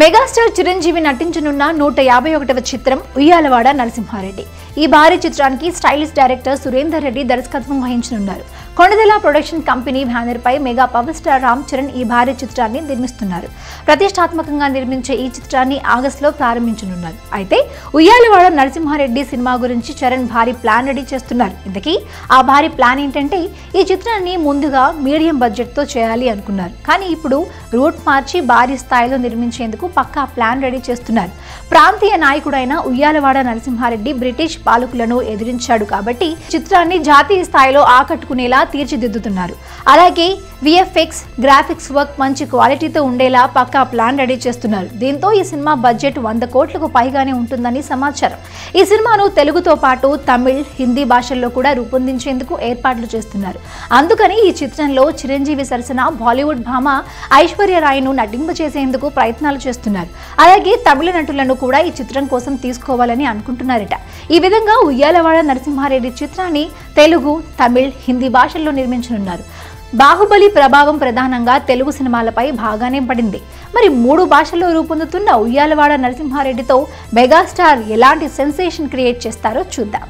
Megastar Chiranjeevi నటించనున్న నూట యాభై ఒకటవ చిత్రం ఉయ్యాలవాడ నరసింహారెడ్డి. ఈ భారీ చిత్రానికి స్టైలిష్ డైరెక్టర్ సురేందర్ రెడ్డి దర్శకత్వం వహించనున్నారు. కొండదెల ప్రొడక్షన్ కంపెనీ బ్యానర్ పై mega power star Ram Charan ఈ భారీ చిత్రాన్ని నిర్మిస్తున్నారు. ప్రతిష్టాత్మకంగా నిర్మించే ఈ చిత్రాన్ని ఆగస్టులో ప్రారంభించనున్నారు. అయితే ఉయ్యాలవాడ నరసింహారెడ్డి సినిమా గురించి చరణ్ భారీ ప్లాన్ రెడీ చేస్తున్నారు. ఇంతకీ ఆ భారీ ప్లాన్ ఏంటంటే ఈ చిత్రాన్ని ముందుగా మీడియం బడ్జెట్తో చేయాలి అనుకున్నారు. కానీ ఇప్పుడు రూట్ మార్చి భారీ స్థాయిలో నిర్మించేందుకు పక్కా ప్లాన్ రెడీ చేస్తున్నారు. ప్రాంతీయ నాయకుడైన ఉయ్యాలవాడ నరసింహారెడ్డి బ్రిటిష్ పాలకులను ఎదిరించాడు కాబట్టి చిత్రాన్ని జాతీయ స్థాయిలో ఆకట్టుకునేలా తీర్చిదిద్దుతున్నారు. అలాగే విఎఫ్ఎక్స్ గ్రాఫిక్స్ వర్క్ మంచి క్వాలిటీతో ఉండేలా పక్కా ప్లాన్ రెడీ చేస్తున్నారు. దీంతో ఈ సినిమా బడ్జెట్ వంద కోట్లకు పైగానే ఉంటుందని సమాచారం. ఈ సినిమాను తెలుగుతో పాటు తమిళ్ హిందీ భాషల్లో కూడా రూపొందించేందుకు ఏర్పాట్లు చేస్తున్నారు. అందుకని ఈ చిత్రంలో చిరంజీవి సరసన బాలీవుడ్ భామ ఐశ్వర్య రాయ్ను నటింపచేసేందుకు ప్రయత్నాలు చేస్తున్నారు. అలాగే తమిళ నటులను కూడా ఈ చిత్రం కోసం తీసుకోవాలని అనుకుంటున్నారట. ఈ విధంగా ఉయ్యాలవాడ నరసింహారెడ్డి చిత్రాన్ని తెలుగు తమిళ్ హిందీ భాషల్లో నిర్మించనున్నారు. బాహుబలి ప్రభావం ప్రధానంగా తెలుగు సినిమాలపై బాగానే పడింది. మరి మూడు భాషల్లో రూపొందుతున్న ఉయ్యాలవాడ నరసింహారెడ్డితో మెగాస్టార్ ఎలాంటి సెన్సేషన్ క్రియేట్ చేస్తారో చూద్దాం.